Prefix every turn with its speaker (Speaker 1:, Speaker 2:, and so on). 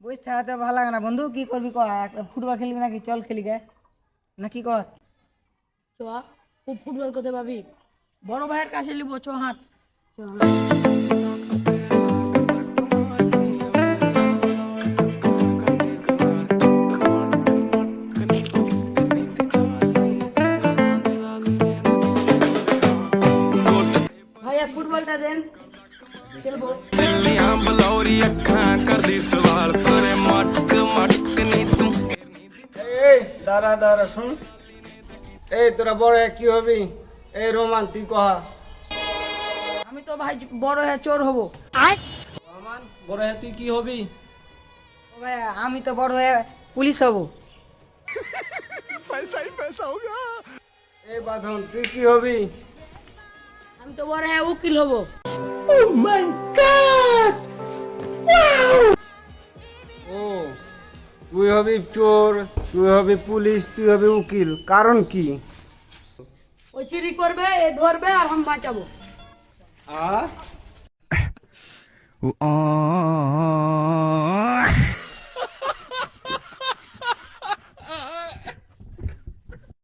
Speaker 1: বসে থাকাতে ভালো লাগে না বন্ধু কি করবি ক ফুটবল খেলবি নাকি চল খেলি গে না কি কস
Speaker 2: চ ফুটবল করতে পাবি বড় ভাইয়ের কাছে লিবো চ হাঁট
Speaker 3: Tell me I'm below the account, got
Speaker 4: this দাঁড়া দাঁড়া শুন। এই তোরা বড় হয়ে কি হবি? এই রোমান তুই কহা
Speaker 2: আমি তো ভাই বড় হয়ে চোর হব।
Speaker 4: রোমান বড় হয়ে তুই কি হবি?
Speaker 1: ও ভাই আমি তো বড় হয়ে পুলিশ হব।
Speaker 4: পয়সাই পয়সা হব এই বাঁধন তুই কি হবি?
Speaker 2: আমি তো বড় হয়ে উকিল হব।
Speaker 4: ও মাই গড ও তুই হবি চোর। তুই হবে পুলিশ তুই হবে উকিল। কারণ কি?
Speaker 2: ওই চুরি করবে এ ধরবে আর আমি বাঁচাবো।
Speaker 4: আ?